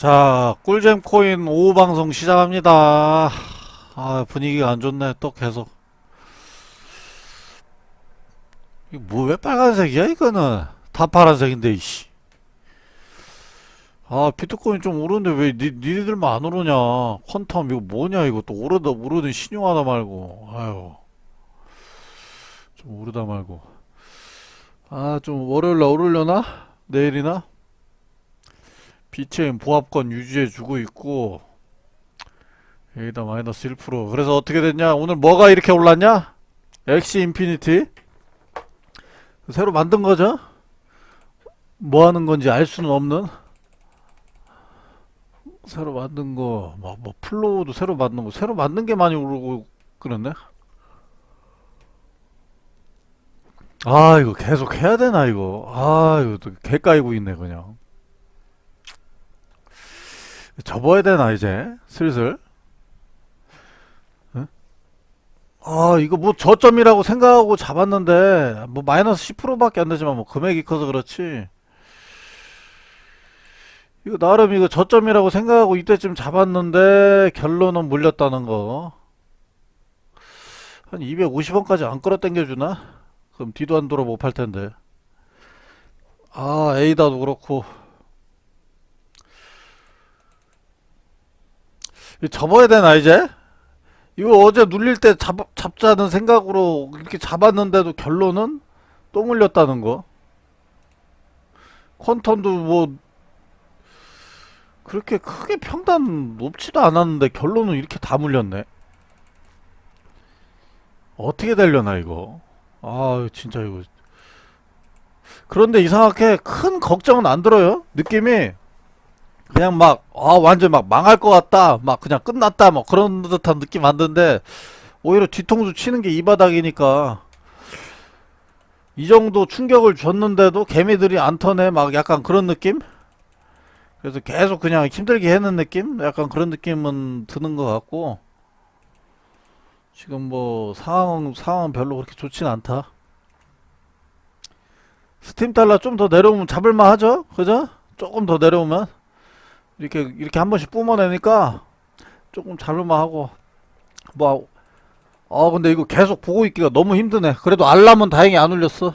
자, 꿀잼 코인 오후 방송 시작합니다. 아, 분위기가 안 좋네. 또 계속. 이거 뭐 왜 빨간색이야, 이거는? 다 파란색인데, 이씨. 아, 비트코인 좀 오르는데 왜 니, 니들만 안 오르냐? 퀀텀 이거 뭐냐, 이거 또 오르다, 오르든 신용하다 말고. 아유. 좀 오르다 말고. 아, 좀 월요일날 오르려나? 내일이나? 비체인 보합권 유지해주고 있고 여기다 마이너스 1% 그래서 어떻게 됐냐? 오늘 뭐가 이렇게 올랐냐? 엑시 인피니티. 새로 만든 거죠? 뭐 하는 건지 알 수는 없는. 새로 만든 거 뭐 뭐 플로우도 새로 만든 거 새로 만든 게 많이 오르고 그랬네. 아 이거 계속 해야 되나 이거? 아 이거 또 개 까이고 있네 그냥 접어야 되나 이제? 슬슬? 응? 아 이거 뭐 저점이라고 생각하고 잡았는데 뭐 마이너스 10%밖에 안 되지만 뭐 금액이 커서 그렇지. 이거 나름 이거 저점이라고 생각하고 이때쯤 잡았는데 결론은 물렸다는 거. 한 250원까지 안 끌어 당겨주나? 그럼 뒤도 안 돌아 못 팔 텐데. 아 에이다도 그렇고 이거 접어야 되나 이제? 이거 어제 눌릴 때 잡, 잡자는 생각으로 이렇게 잡았는데도 결론은 또 물렸다는 거. 퀀텀도 뭐 그렇게 크게 평단 높지도 않았는데 결론은 이렇게 다 물렸네. 어떻게 되려나 이거. 아 진짜 이거. 그런데 이상하게 큰 걱정은 안 들어요. 느낌이 그냥 막, 아, 완전 막 망할 것 같다. 막 그냥 끝났다. 뭐 그런 듯한 느낌 안 드는데, 오히려 뒤통수 치는 게 이 바닥이니까, 이 정도 충격을 줬는데도 개미들이 안 터네. 막 약간 그런 느낌? 그래서 계속 그냥 힘들게 하는 느낌? 약간 그런 느낌은 드는 것 같고, 지금 뭐 상황, 상황은 별로 그렇게 좋진 않다. 스팀 달러 좀 더 내려오면 잡을만 하죠? 그죠? 조금 더 내려오면? 이렇게 이렇게 한 번씩 뿜어내니까 조금 잡을만 하고 뭐 아 근데 이거 계속 보고 있기가 너무 힘드네. 그래도 알람은 다행히 안 울렸어.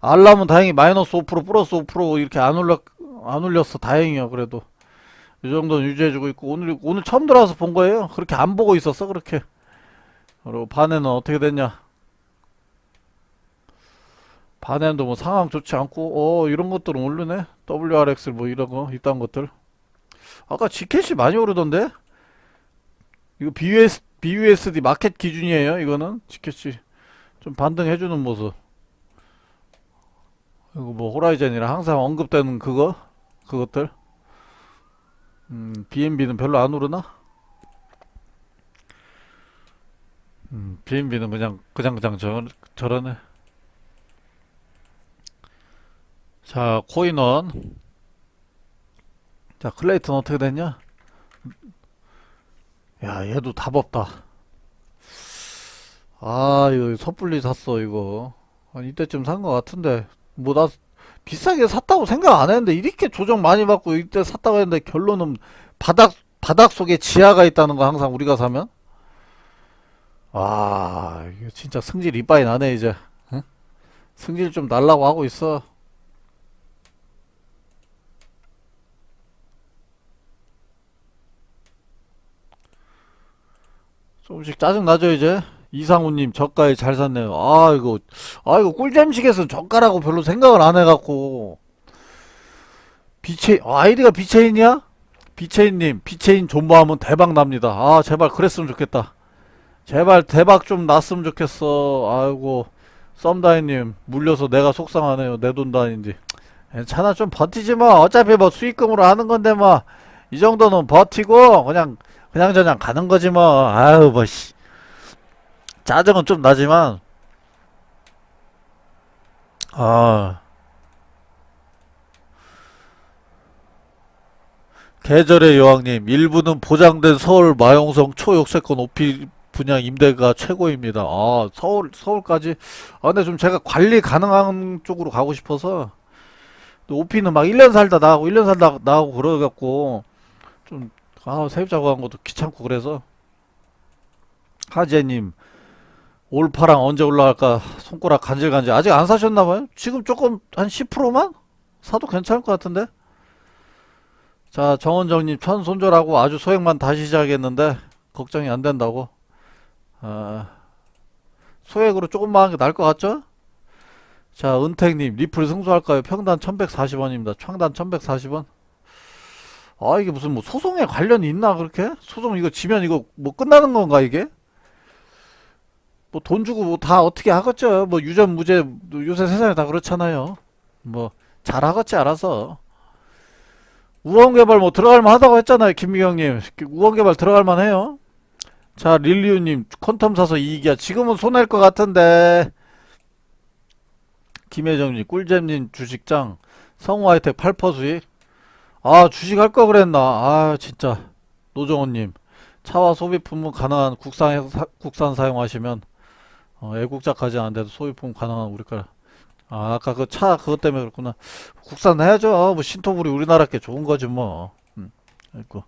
알람은 다행히 마이너스 5% 플러스 5% 이렇게 안 울렸 안 울렸어. 다행이야 그래도. 이 정도는 유지해주고 있고 오늘 오늘 처음 들어와서 본 거예요. 그렇게 안 보고 있었어 그렇게. 그리고 반에는 어떻게 됐냐 반에도 뭐 상황 좋지 않고 어 이런 것들은 오르네? WRX 뭐 이런 거 이딴 것들. 아까 지켓이 많이 오르던데? 이거 BUS, BUSD 마켓 기준이에요 이거는? 지켓이 좀 반등해주는 모습. 이거 뭐 호라이즌이라 항상 언급되는 그거 그것들. 음 BNB는 별로 안 오르나? 음 BNB는 그냥 그냥 그냥 저, 저러네 자, 코인원. 자, 클레이튼 어떻게 됐냐? 야, 얘도 답 없다. 아, 이거 섣불리 샀어, 이거. 한 이때쯤 산거 같은데. 뭐, 나 비싸게 샀다고 생각 안 했는데, 이렇게 조정 많이 받고 이때 샀다고 했는데, 결론은 바닥, 바닥 속에 지하가 있다는 거 항상 우리가 사면? 아, 이거 진짜 승질 이빠이 나네, 이제. 응? 승질 좀 날라고 하고 있어. 조금씩 짜증 나죠 이제? 이상우님 저가에 잘 샀네요. 아 이거 아 이거 꿀잼식에서 저가라고 별로 생각을 안 해갖고. 비체 아, 아이디가 비체인이야? 비체인님 비체인 존버하면 대박 납니다. 아 제발 그랬으면 좋겠다. 제발 대박 좀 났으면 좋겠어. 아이고 썸다이님 물려서 내가 속상하네요. 내 돈도 아닌데 괜찮아 좀 버티지 뭐 어차피 뭐 수익금으로 하는 건데 뭐. 이 정도는 버티고 그냥 그냥 저냥 가는 거지 뭐. 아유 뭐 씨. 짜증은 좀 나지만 아 계절의 여왕님 일부는 보장된 서울 마용성 초역세권 오피 분양 임대가 최고입니다. 아 서울 서울까지 아 근데 좀 제가 관리 가능한 쪽으로 가고 싶어서 또 오피는 막 1년 살다 나가고 1년 살다 나가고 그러갖고 좀 아, 세입자 구한 것도 귀찮고 그래서 하재님 올파랑 언제 올라갈까 손가락 간질간질 아직 안 사셨나봐요? 지금 조금 한 10%만 사도 괜찮을 것 같은데 자 정원정님 천 손절하고 아주 소액만 다시 시작했는데 걱정이 안 된다고 아, 소액으로 조금만 하는 게 나을 것 같죠? 자 은택님 리플 승소할까요? 평단 1140원입니다 평단 1140원 아 이게 무슨 뭐 소송에 관련이 있나 그렇게? 소송 이거 지면 이거 뭐 끝나는 건가 이게? 뭐 돈 주고 뭐 다 어떻게 하겠죠. 뭐 유전 무죄 요새 세상에 다 그렇잖아요. 뭐 잘하겠지 알아서. 우원개발 뭐 들어갈만 하다고 했잖아요. 김미경님. 우원개발 들어갈만 해요. 자 릴리우님 퀀텀 사서 이익이야. 지금은 손해일 것 같은데. 김혜정님 꿀잼님 주식장 성우하이텍 8% 수익. 아 주식 할 거 그랬나. 아 진짜 노정호님 차와 소비품은 가능한 국산 사, 국산 사용하시면 어, 애국자까지 안 돼도 소비품 가능한 우리 거라. 아, 아까 그 차 그것 때문에 그렇구나. 국산 해야죠. 뭐 신토불이 우리나라 게 좋은 거지 뭐. 음, 아이고.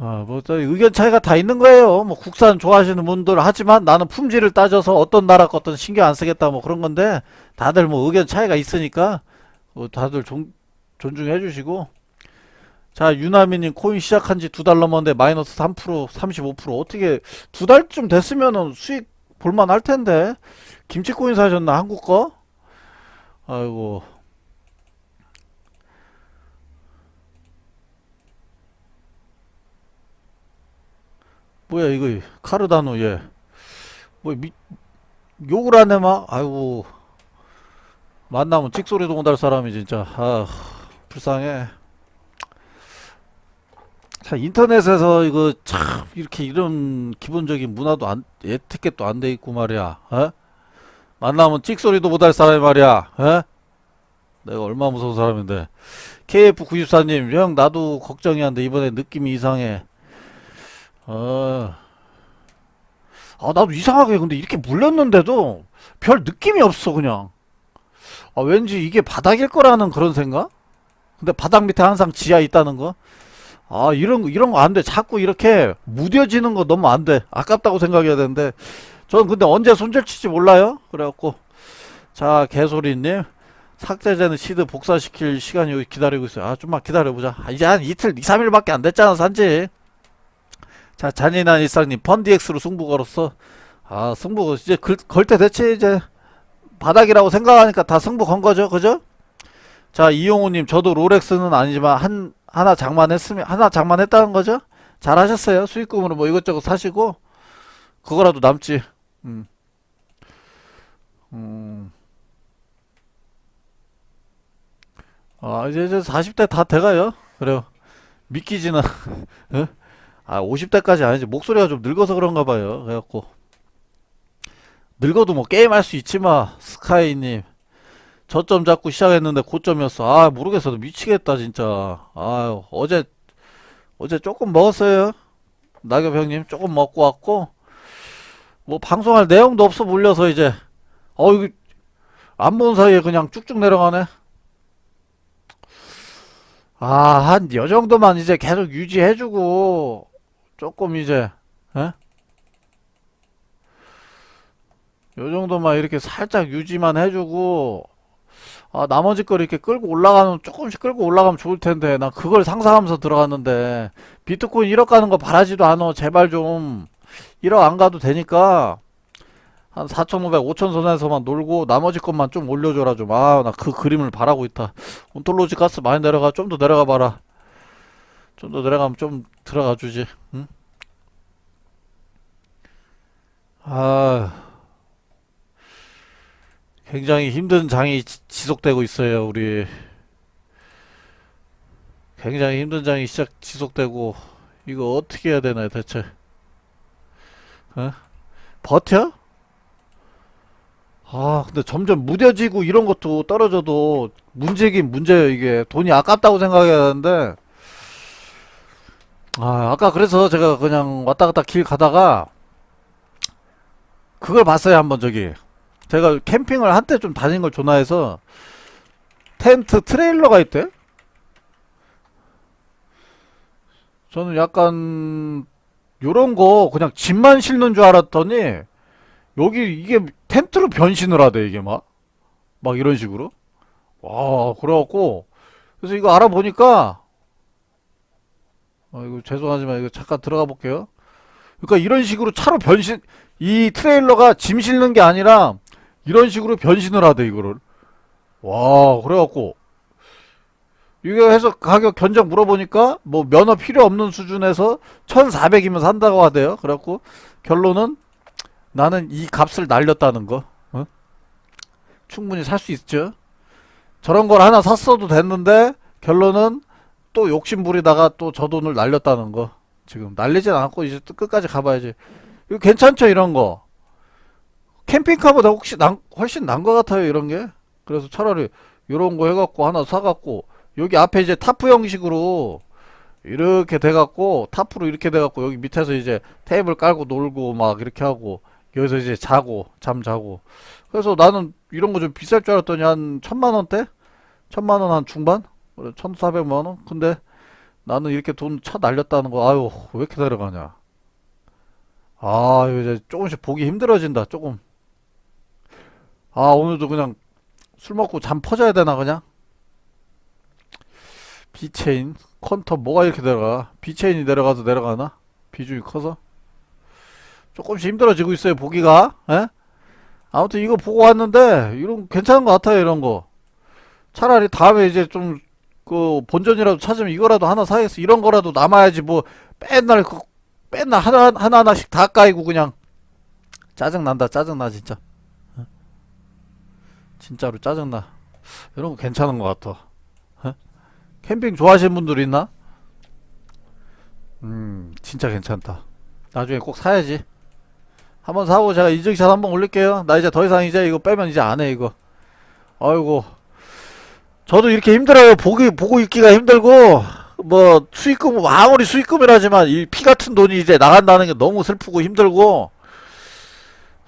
아, 뭐, 또 의견 차이가 다 있는 거예요. 뭐, 국산 좋아하시는 분들 하지만 나는 품질을 따져서 어떤 나라 것든 신경 안 쓰겠다 뭐 그런 건데, 다들 뭐 의견 차이가 있으니까, 뭐 다들 존, 존중해 주시고, 자, 유나미님 코인 시작한 지 두 달 넘었는데 마이너스 3%, 35% 어떻게 두 달쯤 됐으면은 수익 볼만 할 텐데. 김치 코인 사셨나? 한국 거? 아이고 뭐야 이거 카르다노 얘. 뭐 미, 욕을 하네 막. 아이고 만나면 찍소리도 못 할 사람이 진짜 아 불쌍해. 자, 인터넷에서 이거 참 이렇게 이런 기본적인 문화도 안 에티켓도 안 돼 있고 말이야. 어? 만나면 찍소리도 못 할 사람이 말이야. 어? 내가 얼마나 무서운 사람인데. KF94님, 형 나도 걱정이 안 돼. 이번에 느낌이 이상해. 어. 아, 나도 이상하게 근데 이렇게 물렸는데도 별 느낌이 없어 그냥. 아, 왠지 이게 바닥일 거라는 그런 생각? 근데 바닥 밑에 항상 지하 있다는 거? 아 이런 거 이런 거 안 돼. 자꾸 이렇게 무뎌지는 거 너무 안 돼. 아깝다고 생각해야 되는데 저는 근데 언제 손절칠지 몰라요. 그래갖고 자 개소리님 삭제되는 시드 복사시킬 시간이 기다리고 있어요. 아 좀만 기다려보자. 아, 이제 한 이틀 2, 3일밖에 안 됐잖아 산지. 자 잔인한 일상님 펀디엑스로 승부 걸었어. 아 승부 이제 걸때 됐지 이제 바닥이라고 생각하니까 다 승부 건 거죠, 그죠? 자 이용우님 저도 롤렉스는 아니지만 한 하나 장만했으면 하나 장만했다는 거죠? 잘하셨어요. 수익금으로 뭐 이것저것 사시고 그거라도 남지. 음. 음. 아 이제 이제 40대 다 돼가요. 그래요. 믿기지는 어? 아 50대까지 아니지 목소리가 좀 늙어서 그런가 봐요. 그래갖고 늙어도 뭐 게임할 수 있지만 스카이님 저점 잡고 시작했는데 고점이었어. 아, 모르겠어. 미치겠다, 진짜. 아유, 어제, 어제 조금 먹었어요. 낙엽 형님, 조금 먹고 왔고, 뭐, 방송할 내용도 없어, 물려서 이제. 어, 이거, 안 본 사이에 그냥 쭉쭉 내려가네. 아, 한, 여 정도만 이제 계속 유지해주고, 조금 이제, 에? 요 정도만 이렇게 살짝 유지만 해주고, 아, 나머지 걸 이렇게 끌고 올라가면 조금씩 끌고 올라가면 좋을 텐데 나 그걸 상상하면서 들어갔는데 비트코인 1억 가는 거 바라지도 않아. 제발 좀 1억 안 가도 되니까 한 4,500, 5,000 선에서만 놀고 나머지 것만 좀 올려줘라 좀. 아 나 그 그림을 바라고 있다. 온톨로지 가스 많이 내려가 좀 더 내려가 봐라. 좀 더 내려가면 좀 들어가 주지 응? 아 굉장히 힘든 장이 지- 지속되고 있어요, 우리. 굉장히 힘든 장이 시작, 지속되고, 이거 어떻게 해야 되나요, 대체? 어? 버텨? 아, 근데 점점 무뎌지고 이런 것도 떨어져도 문제긴 문제예요, 이게. 돈이 아깝다고 생각해야 하는데, 아, 아까 그래서 제가 그냥 왔다 갔다 길 가다가 그걸 봤어요, 한번 저기. 제가 캠핑을 한때 좀 다닌 걸 좋아해서 텐트 트레일러가 있대? 저는 약간 요런 거 그냥 짐만 실는 줄 알았더니 여기 이게 텐트로 변신을 하대, 이게 막. 막 이런 식으로. 와, 그래갖고 그래서 이거 알아보니까 아, 이거 죄송하지만 이거 잠깐 들어가 볼게요. 그러니까 이런 식으로 차로 변신, 이 트레일러가 짐 실는 게 아니라 이런 식으로 변신을 하대, 이거를. 와, 그래갖고. 이거 해서 가격 견적 물어보니까 뭐 면허 필요 없는 수준에서 1400이면 산다고 하대요. 그래갖고 결론은 나는 이 값을 날렸다는 거. 어? 충분히 살 수 있죠. 저런 걸 하나 샀어도 됐는데 결론은 또 욕심 부리다가 또 저 돈을 날렸다는 거. 지금 날리진 않고 이제 또 끝까지 가봐야지. 이거 괜찮죠 이런 거. 캠핑카보다 혹시 난, 훨씬 난거 같아요 이런 게. 그래서 차라리 이런 거 해갖고 하나 사갖고 여기 앞에 이제 타프 형식으로 이렇게 돼갖고 타프로 이렇게 돼갖고 여기 밑에서 이제 테이블 깔고 놀고 막 이렇게 하고 여기서 이제 자고 잠 자고 그래서 나는 이런 거 좀 비쌀 줄 알았더니 한 천만 원대 천만 원 한 중반 그래 천사백만 원? 근데 나는 이렇게 돈 차 날렸다는 거 아유 왜 이렇게 내려가냐. 아 이제 조금씩 보기 힘들어진다 조금. 아 오늘도 그냥 술 먹고 잠 퍼져야 되나 그냥? 비체인 컨터 뭐가 이렇게 내려가? 비체인이 내려가서 내려가나? 비중이 커서? 조금씩 힘들어지고 있어요 보기가. 예? 아무튼 이거 보고 왔는데 이런 거 괜찮은 것 같아요 이런 거. 차라리 다음에 이제 좀 그 본전이라도 찾으면 이거라도 하나 사야겠어 이런 거라도 남아야지 뭐 맨날 그 맨날 하나 하나 하나씩 다 까이고 그냥 짜증 난다 짜증 나 진짜 어? 진짜로 짜증 나 이런 거 괜찮은 것 같아 어? 캠핑 좋아하시는 분들 있나? 음 진짜 괜찮다 나중에 꼭 사야지 한번 사고 제가 인증샷 한번 올릴게요. 나 이제 더 이상 이제 이거 빼면 이제 안 해 이거. 아이고. 저도 이렇게 힘들어요. 보기 보고 있기가 힘들고 뭐 수익금 아무리 수익금이라지만 이 피 같은 돈이 이제 나간다는 게 너무 슬프고 힘들고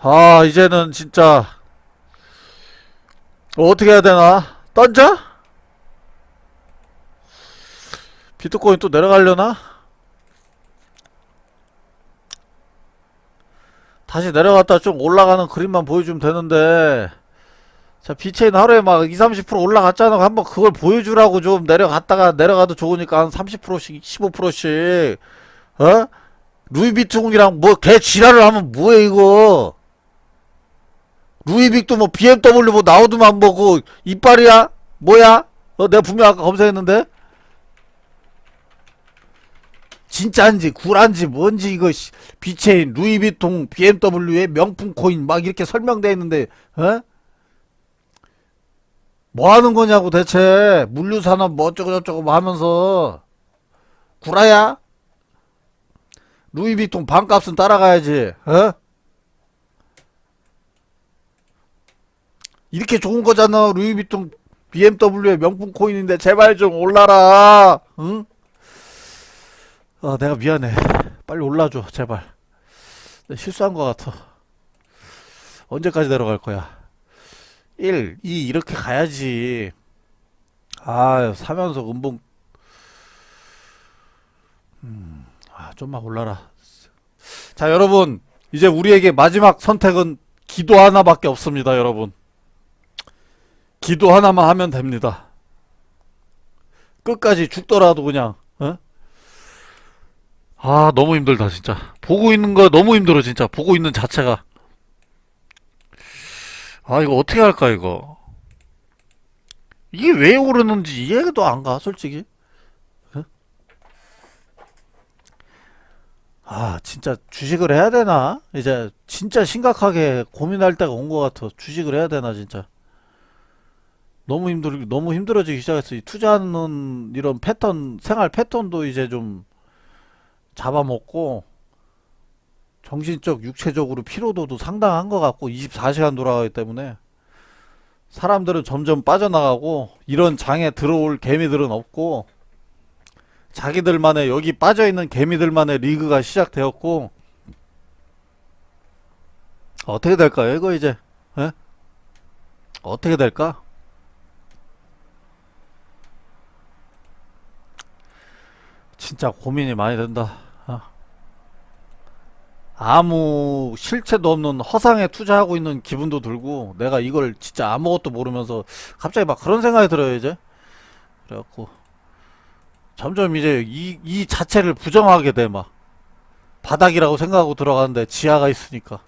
아 이제는 진짜 어떻게 해야 되나? 던져? 비트코인 또 내려가려나? 다시 내려갔다 좀 올라가는 그림만 보여주면 되는데 자 비체인 하루에 막 2, 30% 올라갔잖아 한번 그걸 보여주라고 좀 내려갔다가 내려가도 좋으니까 한 30%씩 15%씩 어? 루이비통이랑 뭐 개 지랄을 하면 뭐해 이거 루이빅도 뭐 BMW 뭐 나오더만 뭐고 이빨이야? 뭐야? 어 내가 분명 아까 검색했는데 진짜인지 구란지 뭔지 이거 씨, 비체인 루이비통 BMW의 명품 코인 막 이렇게 설명돼 있는데 어? 뭐 하는 거냐고 대체 물류 산업 뭐 어쩌고 저쩌고 뭐 하면서 구라야? 루이비통 반값은 따라가야지 어? 이렇게 좋은 거잖아 루이비통 BMW의 명품 코인인데 제발 좀 올라라 응? 아, 내가 미안해. 빨리 올라줘, 제발. 실수한 것 같아. 언제까지 내려갈 거야? 1, 2, 이렇게 가야지. 아, 사면서 음봉. 음, 아, 좀만 올라라. 자, 여러분. 이제 우리에게 마지막 선택은 기도 하나밖에 없습니다, 여러분. 기도 하나만 하면 됩니다. 끝까지 죽더라도 그냥, 어? 아, 너무 힘들다, 진짜. 보고 있는 거 너무 힘들어, 진짜. 보고 있는 자체가. 아, 이거 어떻게 할까, 이거. 이게 왜 오르는지 이해도 안 가, 솔직히. 어? 아, 진짜 주식을 해야 되나? 이제 진짜 심각하게 고민할 때가 온 것 같아. 주식을 해야 되나, 진짜. 너무 힘들, 너무 힘들어지기 시작했어. 이 투자하는 이런 패턴, 생활 패턴도 이제 좀 잡아먹고 정신적 육체적으로 피로도도 상당한 것 같고 24시간 돌아가기 때문에 사람들은 점점 빠져나가고 이런 장에 들어올 개미들은 없고 자기들만의 여기 빠져있는 개미들만의 리그가 시작되었고 어떻게 될까요 이거 이제 예? 어떻게 될까? 진짜 고민이 많이 된다. 어. 아무 실체도 없는 허상에 투자하고 있는 기분도 들고 내가 이걸 진짜 아무것도 모르면서 갑자기 막 그런 생각이 들어요 이제. 그래갖고 점점 이제 이, 이 자체를 부정하게 돼 막. 바닥이라고 생각하고 들어가는데 지하가 있으니까.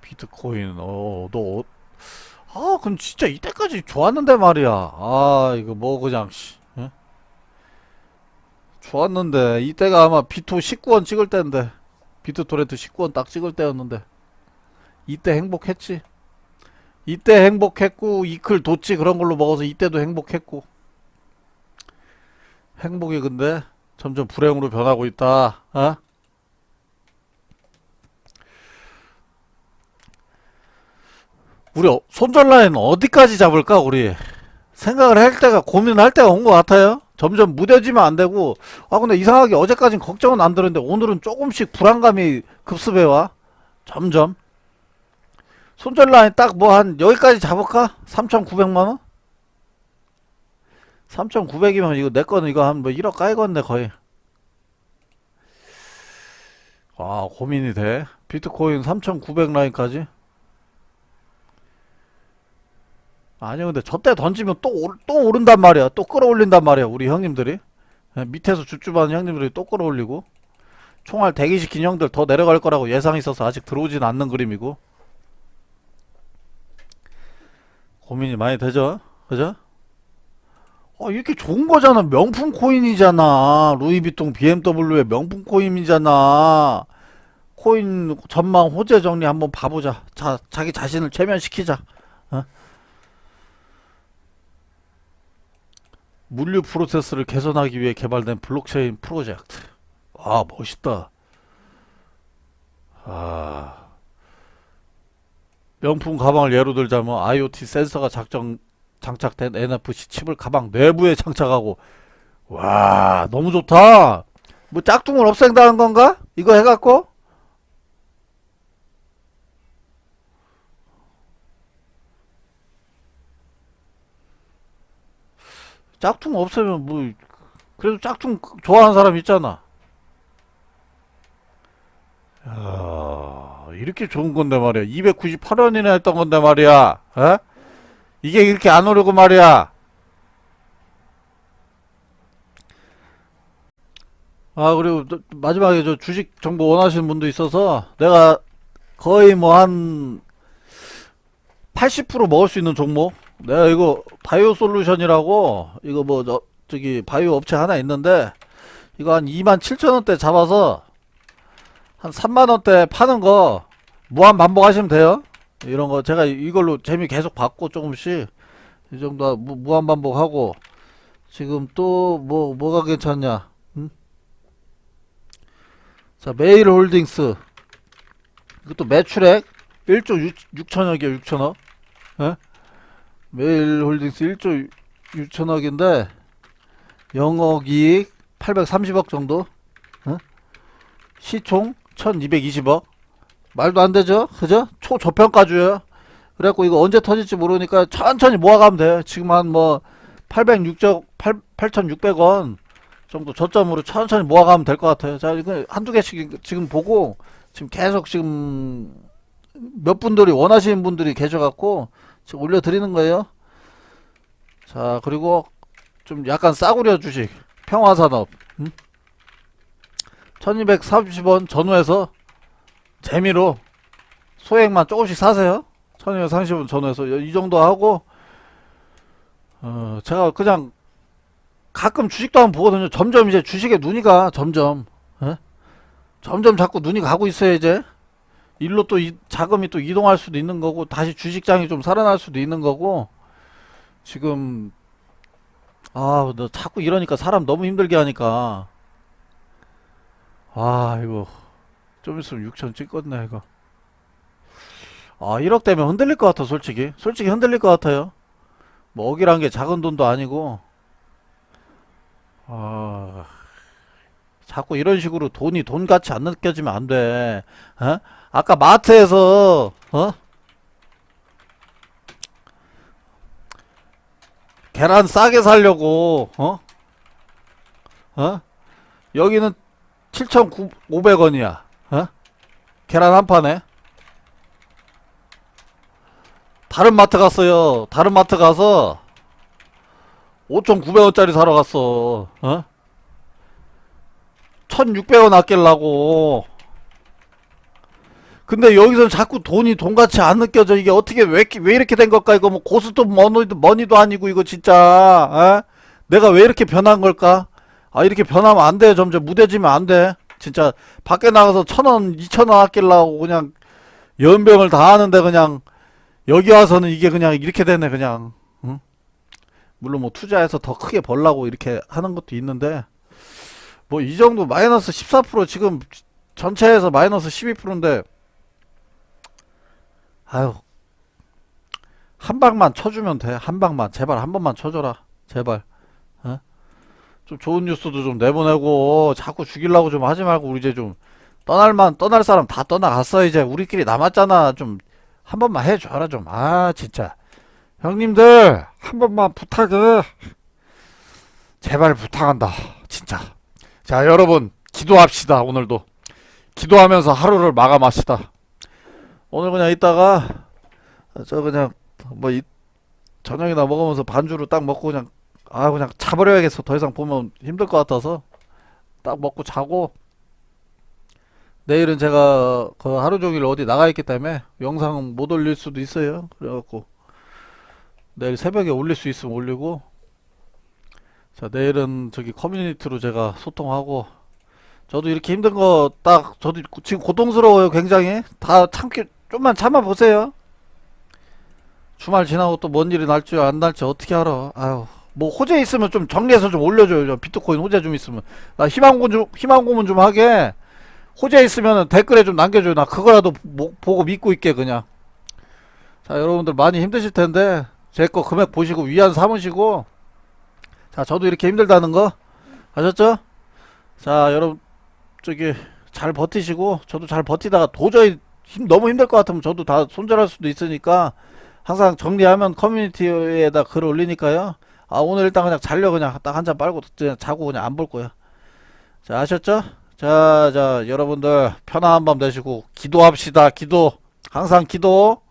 비트코인 어너 어, 아 그럼 진짜 이때까지 좋았는데 말이야 아 이거 뭐 그냥 씨 예? 좋았는데 이때가 아마 비토 19원 찍을 때인데 비트 토렌트 19원 딱 찍을 때였는데 이때 행복했지. 이때 행복했고 이클 도치 그런 걸로 먹어서 이때도 행복했고. 행복이 근데 점점 불행으로 변하고 있다 어? 우리 어- 손절 라인 어디까지 잡을까 우리? 생각을 할 때가 고민할 때가 온 것 같아요 점점 무뎌지면 안 되고 아 근데 이상하게 어제까진 걱정은 안 들었는데 오늘은 조금씩 불안감이 급습해와. 점점. 손절 라인 딱 뭐 한 여기까지 잡을까? 3,900만원? 3,900이면 이거 내 거는 이거 한 뭐 1억 까이겠네 거의. 아 고민이 돼? 비트코인 3,900 라인까지 아니 근데 저 때 던지면 또, 올- 또 오른단 말이야. 또 끌어올린단 말이야 우리 형님들이. 예, 밑에서 줍줍하는 형님들이 또 끌어올리고. 총알 대기시킨 형들 더 내려갈 거라고 예상이 있어서 아직 들어오진 않는 그림이고. 고민이 많이 되죠? 그죠? 어 이렇게 좋은 거잖아. 명품 코인이잖아. 루이비통 BMW의 명품 코인이잖아. 코인 전망 호재 정리 한번 봐보자. 자 자기 자신을 최면시키자 물류 프로세스를 개선하기 위해 개발된 블록체인 프로젝트. 아, 멋있다. 아. 명품 가방을 예로 들자면 IoT 센서가 작정, 장착된 NFC 칩을 가방 내부에 장착하고 와, 너무 좋다. 뭐 짝퉁을 없앤다는 건가? 이거 해 갖고? 짝퉁 없애면 뭐 그래도 짝퉁 좋아하는 사람 있잖아. 야, 이렇게 좋은 건데 말이야. 298원이나 했던 건데 말이야. 에? 이게 이렇게 안 오르고 말이야. 아, 그리고 또 마지막에 저 주식 정보 원하시는 분도 있어서 내가 거의 뭐 한 80% 먹을 수 있는 종목 내가 이거 바이오 솔루션이라고 이거 뭐 저, 저기 바이오 업체 하나 있는데 이거 한 2만 7천 원대 잡아서 한 3만 원대 파는 거 무한 반복하시면 돼요. 이런 거 제가 이걸로 재미 계속 받고 조금씩 이 정도 무, 무한 반복하고 지금 또 뭐 뭐가 괜찮냐? 음? 자 메일 홀딩스 이것도 매출액 1조 6, 천억이에요 6천억. 예? 메일 홀딩스 1조 6천억인데 영업 이익 830억 정도? 어? 시총 1220억? 말도 안 되죠? 그죠? 초저평가주예요. 그래갖고 이거 언제 터질지 모르니까 천천히 모아가면 돼요. 지금 한 뭐 806억 8, 8600원 정도 저점으로 천천히 모아가면 될 것 같아요. 자 이거 한두 개씩 지금 보고 지금 계속 지금 몇 분들이 원하시는 분들이 계셔갖고 지금 올려드리는 거예요. 자, 그리고 좀 약간 싸구려 주식. 평화산업. 음? 1230원 전후에서 재미로 소액만 조금씩 사세요. 1230원 전후에서 이 정도 하고, 어, 제가 그냥 가끔 주식도 한번 보거든요. 점점 이제 주식에 눈이 가, 점점. 예? 점점 자꾸 눈이 가고 있어요, 이제. 일로 또 이- 자금이 또 이동할 수도 있는 거고 다시 주식장이 좀 살아날 수도 있는 거고 지금 아 너 자꾸 이러니까 사람 너무 힘들게 하니까. 아 이거 좀 있으면 6천 찍겠네 이거. 아 1억 되면 흔들릴 것 같아 솔직히. 솔직히 흔들릴 것 같아요. 뭐 억이란 게 작은 돈도 아니고. 아, 자꾸 이런 식으로 돈이 돈같이 안 느껴지면 안 돼. 어? 아까 마트에서 어? 계란 싸게 살려고 어? 어? 여기는 7,500원이야. 어? 계란 한 판에. 다른 마트 갔어요. 다른 마트 가서 5,900원짜리 사러 갔어. 어? 1,600원 아끼려고. 근데 여기서 자꾸 돈이 돈같이 안 느껴져. 이게 어떻게 왜, 왜 이렇게 된 걸까? 이거 뭐 고스톱 머니도, 머니도 아니고 이거 진짜. 어? 내가 왜 이렇게 변한 걸까? 아 이렇게 변하면 안 돼. 점점 무뎌지면 안 돼. 진짜 밖에 나가서 천 원, 이천 원 아끼려고 그냥 연병을 다 하는데 그냥 여기 와서는 이게 그냥 이렇게 되네 그냥. 응? 물론 뭐 투자해서 더 크게 벌라고 이렇게 하는 것도 있는데 뭐 이 정도 마이너스 14% 지금 전체에서 마이너스 12%인데 아유 한 방만 쳐주면 돼. 한 방만. 제발 한 번만 쳐줘라. 제발. 어? 좀 좋은 뉴스도 좀 내보내고 자꾸 죽이려고 좀 하지 말고 우리 이제 좀 떠날만 떠날 사람 다 떠나갔어 이제. 우리끼리 남았잖아. 좀 한 번만 해줘라 좀. 아 진짜. 형님들 한 번만 부탁해. 제발 부탁한다. 진짜. 자 여러분 기도합시다 오늘도. 기도하면서 하루를 마감합시다 오늘 그냥 이따가 저 그냥 뭐 이, 저녁이나 먹으면서 반주로 딱 먹고 그냥 아 그냥 자버려야겠어. 더 이상 보면 힘들 것 같아서. 딱 먹고 자고. 내일은 제가 그 하루 종일 어디 나가 있기 때문에 영상 못 올릴 수도 있어요. 그래갖고 내일 새벽에 올릴 수 있으면 올리고. 자 내일은 저기 커뮤니티로 제가 소통하고. 저도 이렇게 힘든 거 딱 저도 지금 고통스러워요 굉장히. 다 참기 좀만 참아 보세요. 주말 지나고 또 뭔 일이 날지 안 날지 어떻게 알아? 아유 뭐 호재 있으면 좀 정리해서 좀 올려줘요. 저 비트코인 호재 좀 있으면. 나 희망 고문 좀 희망 고문 좀 하게. 호재 있으면 댓글에 좀 남겨줘요. 나 그거라도 모- 보고 믿고 있게 그냥. 자 여러분들 많이 힘드실 텐데 제 거 금액 보시고 위안 삼으시고. 자 저도 이렇게 힘들다는 거 아셨죠? 자 여러분 저기 잘 버티시고 저도 잘 버티다가 도저히 힘 너무 힘들 것 같으면 저도 다 손절할 수도 있으니까 항상 정리하면 커뮤니티에다 글 올리니까요. 아 오늘 일단 그냥 잘려. 그냥 딱 한 잔 빨고 그냥 자고 그냥 안 볼 거야 자 아셨죠? 자자 여러분들 편안한 밤 되시고 기도합시다. 기도. 항상 기도